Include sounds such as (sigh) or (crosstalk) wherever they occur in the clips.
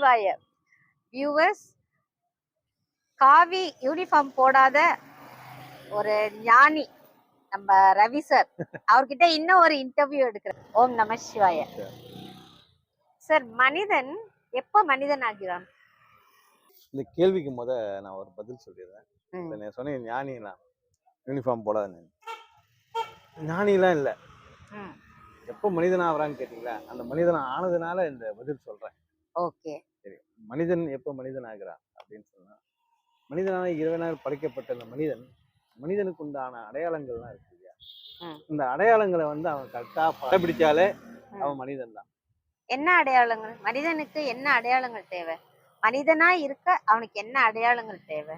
நம சிவாய வியூவர்ஸ் காவி யூனிஃபார்ம் போடாத ஒரு ஞானி நம்ம ரவி சார் அவர்கிட்ட இன்னும் ஒரு இன்டர்வியூ எடுக்கிறேன். ஓம் நம சிவாய. சார் மனிதன் எப்ப மனிதன் ஆகிறான்? இந்த கேள்விக்கு முத நான் ஒரு பதில் சொல்லிடுறேன். ம், இப்ப நான் சொன்னேன் யூனிஃபார்ம் போடாத ஞானிலாம் இல்லை. எப்போ மனிதனா ஆகுறான்னு கேட்டீங்களா? அந்த மனிதனா ஆனதுனால இந்த பதில் சொல்றேன். ஓகே மனிதன் எப்போ மனிதன் ஆகிறான் அப்படின்னு சொன்னா மனிதனான இறைவனால் படைக்கப்பட்ட அந்த மனிதன் மனிதனுக்கு உண்டான அடையாளங்கள்லாம் இருக்கு இல்லையா. இந்த அடையாளங்களை வந்து அவன் கரெக்டா கடைபிடிச்சாலே. அவன் மனிதன் தான் என்ன அடையாளங்கள்? மனிதனுக்கு என்ன அடையாளங்கள் தேவை? மனிதனா இருக்க அவனுக்கு என்ன அடையாளங்கள் தேவை?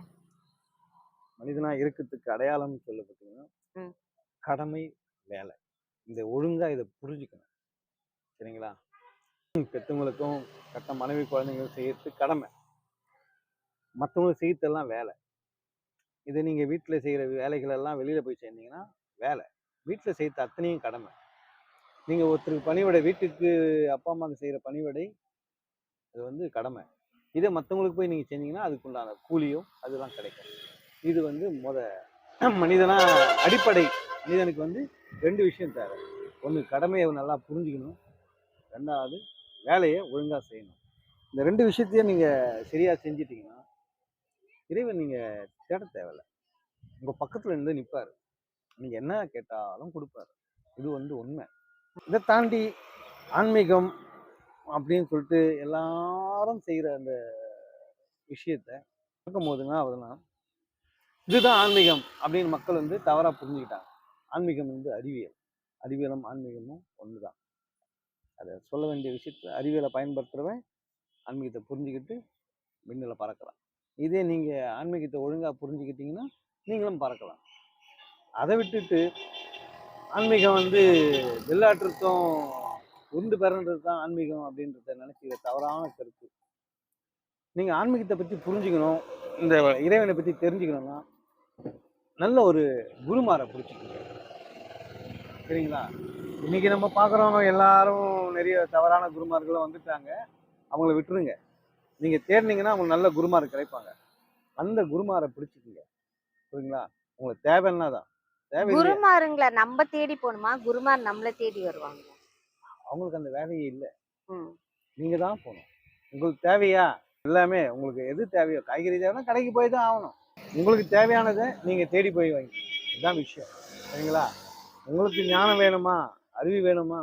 மனிதனா இருக்கிறதுக்கு அடையாளம்னு சொல்ல. பார்த்தீங்கன்னா கடமை வேலை. இந்த ஒழுங்கா இதை புரிஞ்சுக்கணும். சரிங்களா? பெற்றவங்களுக்கும் கட்ட மனைவி குழந்தைங்களும் செய்யறது கடமை. மற்றவங்களுக்கு செய்யறதெல்லாம் வேலை. இதை நீங்கள் வீட்டில் செய்கிற வேலைகள் எல்லாம் போய் சேர்ந்தீங்கன்னா வேலை. வீட்டில் செய்யறது அத்தனையும் கடமை. நீங்கள் ஒருத்தருக்கு பணிவிடை வீட்டுக்கு அப்பா அம்மாவுக்கு செய்கிற பணிவிடை அது வந்து கடமை. இதை மற்றவங்களுக்கு போய் நீங்கள் செஞ்சீங்கன்னா அதுக்குண்டான கூலியும் அதெல்லாம் கிடைக்கும். இது வந்து முத மனிதனா அடிப்படை. மனிதனுக்கு வந்து ரெண்டு விஷயம் தேவை. ஒன்று கடமையை நல்லா புரிஞ்சுக்கணும். ரெண்டாவது வேலையை ஒழுங்காக செய்யணும். இந்த ரெண்டு விஷயத்தையும் நீங்கள் சரியாக செஞ்சிட்டிங்கன்னா இறைவன் நீங்கள் தேட தேவையில்லை. உங்கள் பக்கத்தில் இருந்து நிற்பார் நீங்கள் என்ன கேட்டாலும் கொடுப்பாரு. இது வந்து உண்மை. இதை தாண்டி ஆன்மீகம் அப்படின்னு சொல்லிட்டு எல்லாரும் செய்கிற அந்த விஷயத்த பார்க்கும் போதுன்னா அதெல்லாம் இதுதான் ஆன்மீகம் அப்படின்னு மக்கள் வந்து தவறாக புரிஞ்சுக்கிட்டாங்க. ஆன்மீகம் வந்து அறிவியல். அறிவியலும் ஆன்மீகமும் ஒன்று தான் அதை சொல்ல வேண்டிய விஷயத்தை அறிவியலை பயன்படுத்துகிறவன் ஆன்மீகத்தை புரிஞ்சுக்கிட்டு விண்ணில் பறக்கலாம். இதே நீங்கள் ஆன்மீகத்தை ஒழுங்காக புரிஞ்சுக்கிட்டீங்கன்னா நீங்களும் பறக்கலாம். அதை விட்டுட்டு ஆன்மீகம் வந்து வெள்ளாற்றுக்கும் உண்டு பெறன்றது தான் ஆன்மீகம் அப்படின்றத நினைக்கிற தவறான கருத்து. நீங்கள் ஆன்மீகத்தை பற்றி புரிஞ்சுக்கணும் இந்த இறைவனை பற்றி தெரிஞ்சுக்கணும்னா நல்ல ஒரு குருமாரை பிடிச்சிக்கணும். சரிங்களா? இன்னைக்கு நம்ம பார்க்குறவங்க எல்லாரும் நிறைய தவறான குருமார்களும் வந்துட்டாங்க. அவங்கள விட்டுருங்க. நீங்க தேடினீங்கன்னா அவங்க நல்ல குருமார் கிடைப்பாங்க. அந்த குருமாரை பிடிச்சிக்கங்க. புரியுங்களா? உங்களுக்கு தேவைன்னா தான். தேவை? குருமாருங்களை நம்ம தேடி போகணுமா குருமார் நம்மள தேடி வருவாங்க அவங்களுக்கு அந்த வேலையே இல்லை. ம், நீங்க தான் போகணும். உங்களுக்கு தேவையா? எல்லாமே உங்களுக்கு எது தேவையோ காய்கறி தேவைன்னா கடைக்கு போய் தான் ஆகணும். உங்களுக்கு தேவையானதை நீங்க தேடி போய் வாங்கி இதுதான் விஷயம். சரிங்களா? உங்களுக்கு ஞானம் வேணுமா? அறிவு வேணுமா?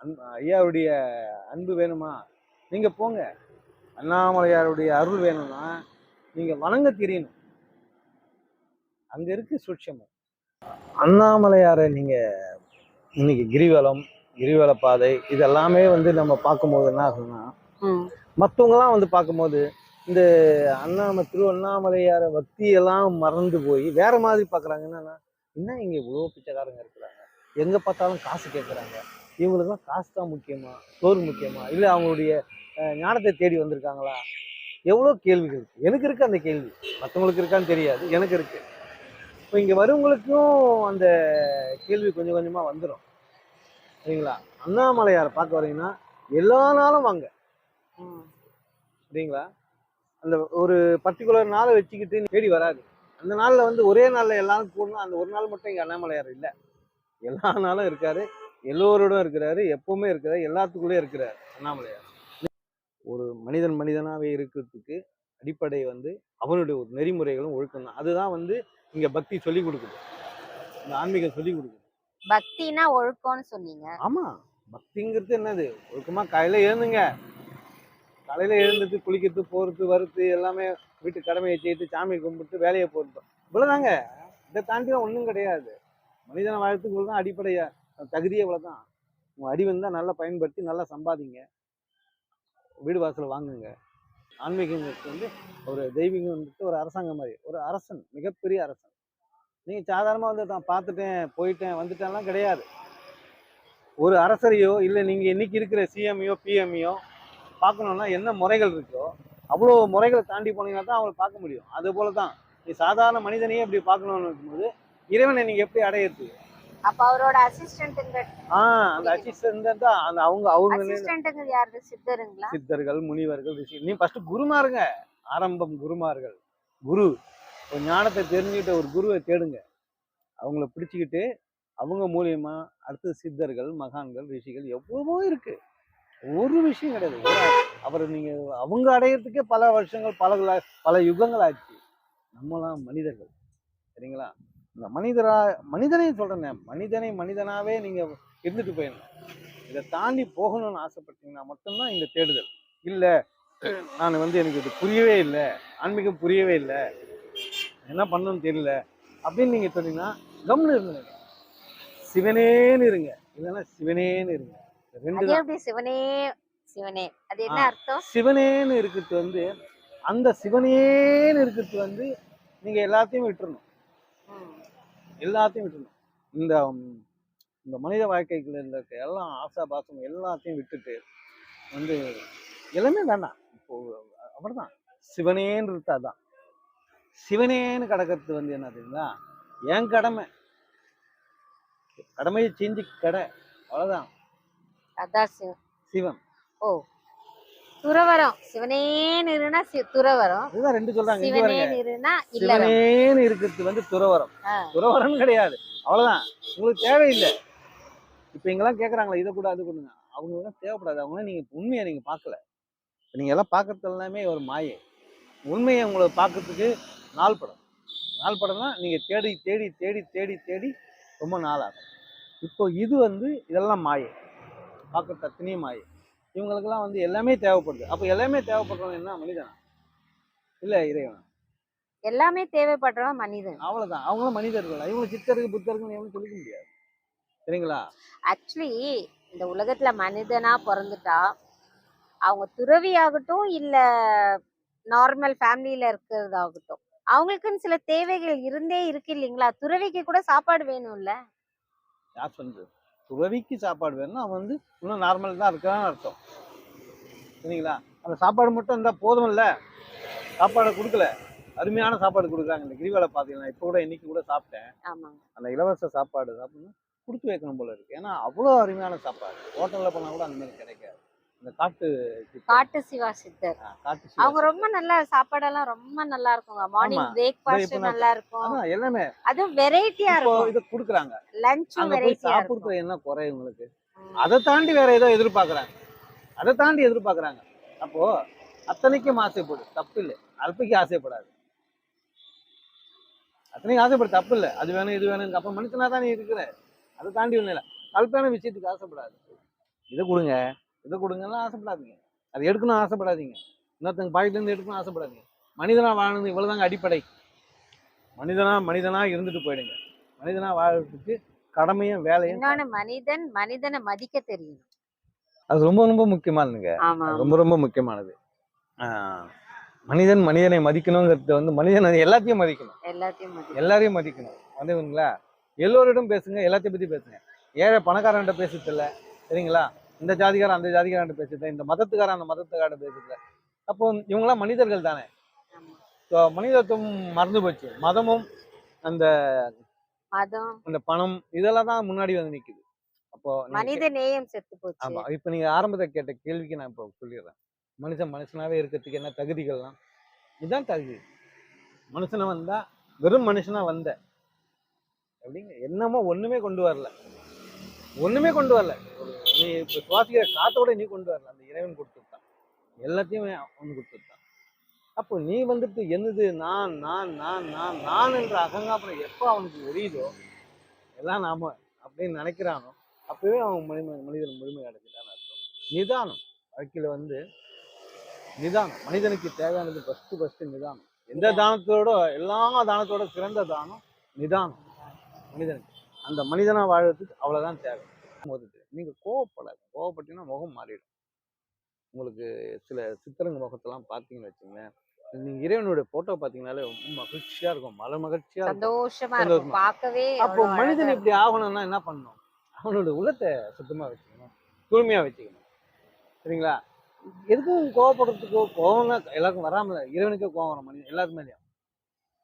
அன் ஐயாவுடைய அன்பு வேணுமா? நீங்க போங்க. அண்ணாமலையாருடைய அருள் வேணும்னா நீங்க வணங்க தெரியணும். அங்க இருக்கு சூட்சமம். அண்ணாமலையாரை நீங்க இன்னைக்கு கிரிவலம் கிரிவல பாதை இதெல்லாமே வந்து நம்ம பார்க்கும்போது என்ன ஆகுதுன்னா ம், மற்றவங்கலாம் வந்து பார்க்கும்போது இந்த அண்ணாம திரு அண்ணாமலையார பக்தியெல்லாம் மறந்து போய் வேற மாதிரி பார்க்குறாங்க. என்னன்னா என்ன இங்கே இவ்வளோ பிச்சைக்காரங்க இருக்கிறாங்க? எங்கே பார்த்தாலும் காசு கேட்குறாங்க இவங்களுக்குலாம் காசு தான் முக்கியமா? சோறு முக்கியமா? இல்லை அவங்களுடைய ஞானத்தை தேடி வந்திருக்காங்களா? எவ்வளோ கேள்விகள் இருக்குது எனக்கு இருக்குது அந்த கேள்வி. மற்றவங்களுக்கு இருக்கான்னு தெரியாது. எனக்கு இருக்குது இப்போ இங்கே வரவங்களுக்கும் அந்த கேள்வி கொஞ்சம் கொஞ்சமாக வந்துடும் சரிங்களா? அண்ணாமலையாரை பார்க்க வரீங்கன்னா எல்லா நாளும் வாங்க. சரிங்களா? அந்த ஒரு பர்டிகுலர் நாளை வச்சுக்கிட்டு தேடி வராது. அந்த நாளில் வந்து ஒரே நாளில் எல்லாரும் கூடணும் அந்த ஒரு நாள் மட்டும் இங்கே அண்ணாமலையார் இல்லை. எல்லா நாளும் இருக்காரு. எல்லோரோடும் இருக்கிறாரு. எப்பவுமே இருக்கிறாரு. எல்லாத்துக்குள்ளேயும் இருக்கிறாரு. அண்ணாமலையார். ஒரு மனிதன் மனிதனாகவே இருக்கிறதுக்கு அடிப்படை வந்து அவனுடைய ஒரு நெறிமுறைகளும் ஒழுக்கம் தான் அதுதான் வந்து இங்கே பக்தி சொல்லி கொடுக்குது. இந்த ஆன்மீகம் சொல்லி கொடுக்குது. பக்தினா ஒழுக்கம்னு சொன்னீங்க. ஆமா. பக்திங்கிறது என்னது? ஒழுக்கமா காலையில எழுந்துங்க. காலையில எழுந்துட்டு குளிக்கிறது போறது வறுத்து எல்லாமே வீட்டு கடமையை செய்து சாமி கும்பிட்டு வேலையை போறது இவ்வளவுதாங்க. இதை தாண்டி ஒன்றும் கிடையாது. மனிதனை வாழ்த்துக்கள் தான் அடிப்படையா தகுதியே தான் உங்கள் அறிவு இருந்தால் நல்லா பயன்படுத்தி நல்லா சம்பாதிங்க. வீடு வாசலை வாங்குங்க. ஆன்மீகங்களுக்கு வந்து ஒரு தெய்வீகம் வந்துட்டு ஒரு அரசாங்கம் மாதிரி. ஒரு அரசன் மிகப்பெரிய அரசன். நீங்கள் சாதாரணமாக வந்து நான் பார்த்துட்டேன் போயிட்டேன் வந்துட்டேன்லாம் கிடையாது. ஒரு அரசரையோ இல்லை நீங்கள் இன்றைக்கி இருக்கிற சிஎம்ஐயோ பிஎம்ஐயோ பார்க்கணுன்னா என்ன முறைகள் இருக்கோ அவ்வளோ முறைகளை தாண்டி போனீங்கன்னா தான் அவங்களை பார்க்க முடியும். அது போல தான் நீ சாதாரண மனிதனையே இப்படி பார்க்கணும்னு இருக்கும்போது இறைவனை நீங்கள் எப்படி அடையிறது? அப்ப அவரோட அசிஸ்டன்ட்டுங்க ஆஹ் அந்த அசிஸ்டன்ட் தான் அந்த அவங்க அவங்க நிலையில அசிஸ்டன்ட்டுங்க யாரு? சித்தருங்களா? சித்தர்கள் முனிவர்கள் ரிஷி நீ ஃபர்ஸ்ட் குருமாருங்க. ஆரம்பம் குருமார்கள். குரு ஒரு ஞானத்தை தெரிஞ்சுக்கிட்ட ஒரு குருவை தேடுங்க. அவங்கள பிடிச்சிக்கிட்டு அவங்க மூலியமா அடுத்து சித்தர்கள் மகான்கள் ரிஷிகள் எவ்வளவோ இருக்கு. ஒரு விஷயம் கிடையாது. அவர் நீங்க அவங்க அடையிறதுக்கே பல வருஷங்கள் பல பல யுகங்கள் ஆச்சு நம்மலாம் மனிதர்கள். சரிங்களா? இந்த மனிதரா மனிதனையும் சொல்றேனே மனிதனை மனிதனாவே நீங்க இருந்துட்டு போயிடணும். இதை தாண்டி போகணும்னு ஆசைப்பட்டீங்கன்னா மட்டும்தான் இந்த தேடுதல். இல்லை நான் வந்து எனக்கு இது புரியவே இல்லை ஆன்மீகம் புரியவே இல்லை என்ன பண்ணணும்னு தெரியல அப்படின்னு நீங்க சொன்னீங்கன்னா கம்னு இருங்க. சிவனேன்னு இருங்க. இல்லைன்னா சிவனேன்னு இருங்க. ரெண்டு சிவனே சிவனே? அது என்ன. அர்த்தம்? சிவனேன்னு இருக்கிறது வந்து அந்த சிவனேன்னு இருக்கிறது வந்து நீங்க எல்லாத்தையும் விட்டுறணும். எல்லாத்தையும் விட்டுறணும் இந்த இந்த மனித வாழ்க்கைக்குள்ள இருக்க எல்லா ஆசா பாசம் எல்லாத்தையும் விட்டுட்டு வந்து எல்லாமே வேண்டாம். இப்போ அப்படிதான் சிவனேன்றது அதான் சிவனேன்னு கிடக்கிறது வந்து என்ன தெரியுங்களா? என் கடமை. கடமையை செஞ்சு கடை. அவ்வளவுதான். அதான் சிவ- சிவன். ஓ. துறவரம். சிவனேன்னு இருனா சி- துறவரம். இதுதான் ரெண்டு சொல்றாங்க இங்க பாருங்க. சிவனேன்னு இருக்கிறது வந்து துறவரம். துறவரம் கிடையாது. அவ்வளவுதான். உங்களுக்கு தேவையில்லை. இப்ப இங்கெல்லாம் கேக்குறாங்களா இதை கூட அது கொடுங்க அவங்க எல்லாம் தேவைப்படாது. அவங்க நீங்க உண்மையை நீங்க பார்க்கல. நீங்க எல்லாம் பார்க்கறது எல்லாமே ஒரு மாயை. உண்மையை உங்களை பார்க்கறதுக்கு நாள் படம். நாள் படம்னா நீங்க தேடி தேடி தேடி தேடி தேடி ரொம்ப நாள் ஆகும் இப்போ இது வந்து இதெல்லாம் மாயை. பார்க்கறது அத்தனையும் மாயை. இவங்களுக்கெல்லாம் வந்து எல்லாமே தேவைப்படுது. அப்போ எல்லாமே தேவைப்படுறவங்க என்ன? மனிதனா? இல்ல இறைவன்? எல்லாமே தேவைப்படுறவன் மனிதன். அவ்வளவுதான். அவங்களும் மனிதர்கள். இவங்க சித்தருக்கு புத்தர்கள் எவனும் சொல்லிக்க முடியாது. சரிங்களா? ஆக்சுவலி இந்த உலகத்துல மனிதனா பிறந்துட்டா அவங்க துறவி ஆகட்டும் இல்ல நார்மல் ஃபேமிலியில இருக்கிறதாகட்டும் அவங்களுக்குன்னு சில தேவைகள் இருந்தே இருக்கு இல்லைங்களா? துறவிக்கு கூட சாப்பாடு வேணும்ல? யார் சொன்னது துறவிக்கு சாப்பாடு வேணும்னா அவன் வந்து இன்னும் நார்மல் தான் இருக்கிறான்னு அர்த்தம். சரிங்களா? அந்த சாப்பாடு மட்டும் இருந்தால் போதும் இல்லை சாப்பாடை கொடுக்கல. அருமையான சாப்பாடு கொடுக்குறாங்க. இந்த கிரிவலை பார்த்தீங்கன்னா இப்போ கூட இன்னைக்கு கூட சாப்பிட்டேன். அந்த இலவச சாப்பாடு சாப்பிடணும். கொடுத்து வைக்கணும் போல இருக்கு. ஏன்னா அவ்வளோ அருமையான சாப்பாடு. ஹோட்டலில் போனால் கூட அந்த மாதிரி கிடைக்காது. இந்த காட்டு காட்டு சிவா சித்தர். அவங்க ரொம்ப நல்லா சாப்பாடெல்லாம் ரொம்ப நல்லா இருக்குங்க மார்னிங். பிரேக்ஃபாஸ்ட் நல்லா இருக்கும். எல்லாமே. அதுவும் வெரைட்டியா இருக்கும். இதை கொடுக்குறாங்க. போய் வெரைட்டியா சாப்பிடுறது என்ன குறை உங்களுக்கு. அதை தாண்டி வேற ஏதோ எதிர்பார்க்கறாங்க. அதை தாண்டி எதிர்பார்க்கறாங்க. அப்போ அத்தனைக்கும் ஆசைப்படு. தப்பு இல்லை. அல்பைக்கு ஆசைப்படாது. அத்தனைக்கும் ஆசைப்படு. தப்பு இல்லை. அது வேணும் இது வேணும் அப்ப மனுஷனா தான் நீ இருக்கிற. அதை தாண்டி ஒண்ணு இல்லை. அல்பான விஷயத்துக்கு ஆசைப்படாது. இதை கொடுங்க. இதை கொடுங்கலாம் ஆசைப்படாதீங்க. அது எடுக்கணும் ஆசைப்படாதீங்க. இன்னொருத்தங்க பாக்கெட்ல இருந்து எடுக்கணும் ஆசைப்படாதீங்க. மனிதனா வாழணும் இவ்வளவுதாங்க அடிப்படை. மனிதனா மனிதனா இருந்துட்டு போயிடுங்க. மனிதனா வாழறதுக்கு கடமையும் வேலையும் மனிதன் மனிதனை மதிக்க தெரியணும். அது ரொம்ப ரொம்ப முக்கியமானதுங்க. ரொம்ப ரொம்ப முக்கியமானது. மனிதன் மனிதனை மதிக்கணுங்கிறது வந்து மனிதன் எல்லாத்தையும் மதிக்கணும். எல்லாத்தையும் எல்லாரையும் மதிக்கணும். வந்துங்களா எல்லோரிடம் பேசுங்க எல்லாத்தையும் பத்தி பேசுங்க. ஏழை பணக்காரன்ட்ட பேசுறது இல்ல. சரிங்களா? இந்த ஜாதிக்காரன் அந்த ஜாதிக்காரன் பேசுறது இந்த மதத்துக்காரன் அந்த மதத்துக்காரன் பேசுறது அப்போ இவங்கெல்லாம் மனிதர்கள் தானே. So, மனிதத்துவம் மறந்து போச்சு. மதமும் அந்த அந்த பணம் இதெல்லாம் தான் முன்னாடி வந்து நிக்குது. அப்போ மனித நேயம் செத்து போச்சு. ஆமா. இப்ப நீங்க ஆரம்பத்தை கேட்ட கேள்விக்கு நான் இப்போ சொல்லிடுறேன். மனுஷன் மனுஷனாவே இருக்கிறதுக்கு என்ன தகுதிகள்லாம்? இதுதான் தகுதி. மனுஷனா வந்தா வெறும் மனுஷனா வந்த. அப்படிங்க என்னமோ ஒண்ணுமே கொண்டு வரல. ஒண்ணுமே கொண்டு வரல. நீ இப்ப சுவாசிக்கிற காத்தோட நீ கொண்டு வரல. அந்த இறைவன் கொடுத்துருத்தான் எல்லாத்தையும் அவன் கொடுத்துருத்தான் அப்போ நீ வந்துட்டு என்னது? நான் நான் நான் நான் நான் என்ற அகங்காப்புறம் எப்போ அவனுக்கு ஒழியுதோ எல்லாம் நாம அப்படின்னு நினைக்கிறானோ அப்பவே அவன் மனித மனிதன் முழுமை அடைஞ்சிட்டான்னு அர்த்தம். நிதானம். வாழ்க்கையில வந்து நிதானம். மனிதனுக்கு தேவையானது ஃபர்ஸ்ட் ஃபர்ஸ்ட் நிதானம். எந்த தானத்தோட எல்லா தானத்தோட சிறந்த தானம் நிதானம். மனிதனுக்கு. அந்த மனிதனா வாழறதுக்கு அவ்வளவுதான் தேவை. போது நீங்க கோவப்படாது கோவப்பட்டீங்கன்னா முகம் மாறிடும். உங்களுக்கு சில சித்திரங்க முகத்தெல்லாம் பார்த்தீங்கன்னு வச்சுங்களேன் நீங்க இறைவனுடைய போட்டோ பார்த்தீங்கன்னாலே ரொம்ப மகிழ்ச்சியா இருக்கும். மல மகிழ்ச்சியா இருக்கும். சந்தோஷமா இருக்கும். பார்க்கவே அப்போ மனிதன் இப்படி ஆகணும்னா என்ன பண்ணணும்? அவனோட உள்ளத்தை சுத்தமா வச்சுக்கணும். தூய்மையா வச்சுக்கணும். சரிங்களா? எதுக்கும் கோவப்படுறதுக்கோ கோவம்னா எல்லாருக்கும் வராமல இறைவனுக்கே கோவம் வரும். மனிதன் எல்லாருக்கும் மேலேயும்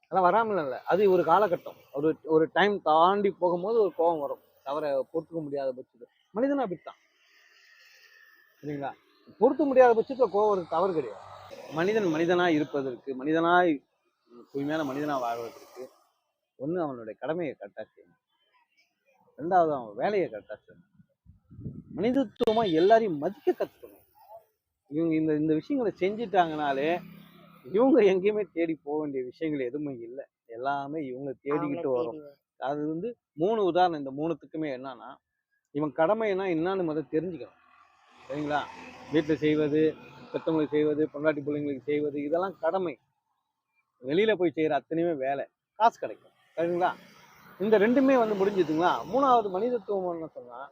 அதெல்லாம் வராமல் இல்லை அது ஒரு காலகட்டம். ஒரு ஒரு டைம் தாண்டி போகும்போது ஒரு கோவம் வரும். தவற பொறுத்துக்க முடியாத பட்சத்தில். மனிதனா அப்படித்தான். சரிங்களா? பொறுத்த முடியாத பட்சத்தில் கோவம் ஒரு தவறு கிடையாது. மனிதன் மனிதனா இருப்பதற்கு மனிதனாய் தூய்மையான மனிதனா வாழ்வதற்கு ஒண்ணு அவனுடைய கடமையை கரெக்டாக செய்யணும். ரெண்டாவது அவன் வேலையை கரெக்டாக செய்யணும். மனிதத்துவமா எல்லாரையும் மதிக்க கத்துக்கணும். இவங்க இந்த இந்த விஷயங்களை செஞ்சிட்டாங்கனாலே இவங்க எங்கேயுமே தேடி போக வேண்டிய விஷயங்கள் எதுவுமே இல்லை. எல்லாமே இவங்க தேடிக்கிட்டு வரும். அது வந்து மூணு உதாரணம். இந்த மூணுத்துக்குமே என்னன்னா இவன் கடமைன்னா என்னன்னு முதல் தெரிஞ்சுக்கணும். சரிங்களா? வீட்டில் செய்வது பெற்றவங்களுக்கு செய்வது பொண்டாட்டி பிள்ளைங்களுக்கு செய்வது இதெல்லாம் கடமை. வெளியில் போய் செய்கிற அத்தனையுமே வேலை. காசு கிடைக்கும். சரிங்களா? இந்த ரெண்டுமே வந்து முடிஞ்சுதுங்களா? மூணாவது மனிதத்துவம்னு சொன்னால்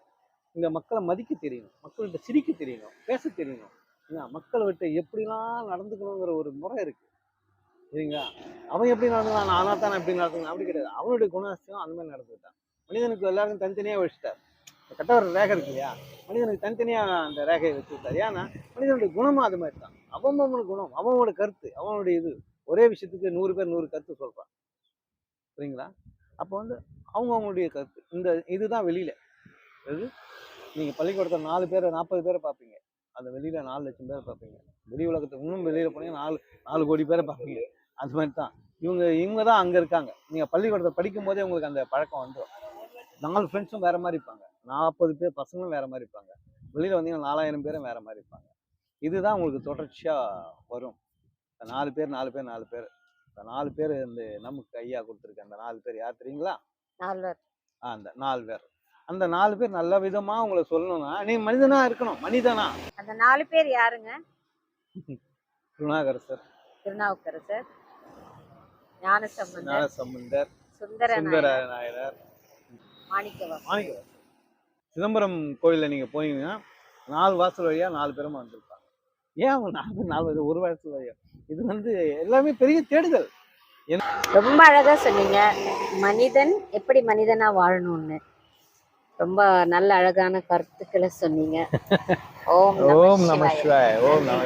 இந்த மக்களை மதிக்க தெரியணும். மக்கள்கிட்ட சிரிக்க தெரியணும். பேச தெரியணும். என்ன மக்கள்கிட்ட எப்படிலாம் நடந்துக்கணுங்கிற ஒரு முறை இருக்குது சரிங்களா? அவன் எப்படி நடந்துக்கலாம் நானா தான் எப்படி நடந்துக்கலாம் அப்படி கிடையாது. அவனுடைய குணாசியம் அந்த மாதிரி நடந்துக்கிட்டான். மனிதனுக்கு எல்லாருக்கும் தனித்தனியாக வச்சுட்டார். கட்ட ஒரு ரேகை இருக்கு இல்லையா? மனிதனுக்கு தனித்தனியாக அந்த ரேகையை வச்சு விட்டார். ஏன்னா மனிதனுடைய குணமும் அது மாதிரி தான். அவனோட குணம் அவனோட கருத்து அவனுடைய இது. ஒரே விஷயத்துக்கு நூறு பேர் நூறு கருத்து சொல்கிறான் சரிங்களா அப்போ வந்து அவங்க அவங்களுடைய கருத்து. இந்த இதுதான் வெளியில். அது நீங்கள் பள்ளிக்கூடத்தில் நாலு பேரை நாற்பது பேரை பார்ப்பீங்க. அந்த வெளியில் நாலு லட்சம் பேரை பார்ப்பீங்க. வெளி உலகத்துக்கு இன்னும் வெளியில் போனீங்கன்னா நாலு நாலு கோடி பேரை பார்ப்பீங்க. அது மாதிரி தான். இவங்க இவங்க தான் அங்கே இருக்காங்க. நீங்கள் பள்ளிக்கூடத்தை படிக்கும் போதே உங்களுக்கு அந்த பழக்கம் வந்துடும் நாலு ஃப்ரெண்ட்ஸும் வேற மாதிரி இருப்பாங்க. நாற்பது பேர் பசங்களும் வேற மாதிரி இருப்பாங்க. வெளியில வந்தீங்கன்னா நாலாயிரம் பேரும் வேற மாதிரி இருப்பாங்க. இதுதான் உங்களுக்கு தொடர்ச்சியா வரும். நாலு பேர் நாலு பேர் நாலு பேர். இந்த நாலு பேர் இந்த நமக்கு ஐயா கொடுத்துருக்க அந்த நாலு பேர் யார் தெரியுங்களா? நால்வர் ஆ, அந்த நாலு பேர். அந்த நாலு பேர் நல்ல விதமா உங்களை சொல்லணும்னா நீ மனிதனா இருக்கணும் மனிதனா. அந்த நாலு பேர் யாருங்க? குருணாகரசர் திருநாவுக்கரசர். ஞானசம்பந்தர். ஞானசம்பந்தர். சுந்தர சுந்தர நாயனர் மாணிக்கவாசகர் சிதம்பரம் கோயில்ல நீங்க போனீங்கன்னா நாலு வாசல் வழியா நாலு பேரும் வந்திருப்பாங்க. ஏன் அவங்க நாலு நாலு ஒரு வாசல் வழியா? இது வந்து எல்லாமே பெரிய தேடுதல். ரொம்ப அழகா சொன்னீங்க. மனிதன் எப்படி மனிதனா வாழணும்னு. ரொம்ப நல்ல அழகான கருத்துக்களை சொன்னீங்க. (laughs) ஓம் ஓம் நம சிவாய. ஓம் நம